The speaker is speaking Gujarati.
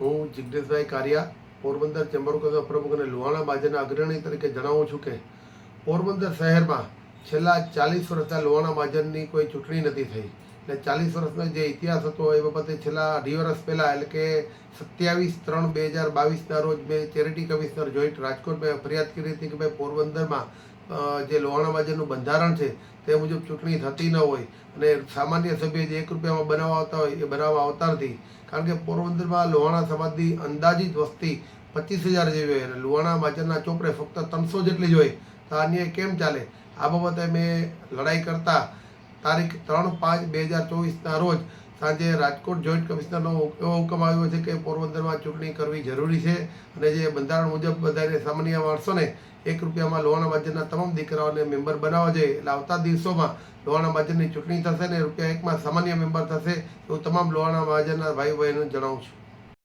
હું જિગ્નેશભાઈ કારિયા, પોરબંદર ચેમ્બર ઓફ પ્રમુખ અને લુહાણા મહાજનના અગ્રણી તરીકે જણાવું છું કે પોરબંદર શહેરમાં છેલ્લા ચાલીસ વર્ષના લુહાણા માજનની કોઈ ચૂંટણી નથી થઈ. એટલે ચાલીસ વર્ષનો જે ઇતિહાસ હતો એ બાબતે છેલ્લા અઢી વર્ષ પહેલાં, એટલે કે સત્યાવીસ ત્રણ બે હજાર બાવીસના રોજ મેં ચેરિટી કમિશનર જોઈન્ટ રાજકોટમાં ફરિયાદ કરી હતી કે ભાઈ પોરબંદરમાં જે લોહાણા મહાજનનું બંધારણ છે, તે મુજબ ચૂંટણી થતી ન હોય અને સામાન્ય સભ્ય જે એક રૂપિયામાં બનાવવા આવતા હોય, એ બનાવવા આવતા નથી. કારણ કે પોરબંદરમાં લોહાણા સમાજની અંદાજિત વસ્તી પચીસ હજાર જેવી હોય અને લોહાણા મહાજનના ચોપડે ફક્ત ત્રણસો જેટલી જ હોય. તો આ અન્યાય કેમ ચાલે? આ બાબતે મેં લડાઈ કરતા તારીખ ત્રણ પાંચ બે હજાર ચોવીસના રોજ સાંજે રાજકોટ જોઈન્ટ કમિશનરનો એવો હુકમ આવ્યો છે કે પોરબંદરમાં ચૂંટણી કરવી જરૂરી છે અને જે બંધારણ મુજબ બધાને સામાન્ય માણસોને એક રૂપિયામાં લોહાણા બાજરના તમામ દીકરાઓને મેમ્બર બનાવવા જોઈએ. એટલે આવતા દિવસોમાં લોહાણા બાજરની ચૂંટણી થશે ને રૂપિયા એકમાં સામાન્ય મેમ્બર થશે એવું તમામ લોહાણા મહાજનના ભાઈ બહેનો જણાવું છું.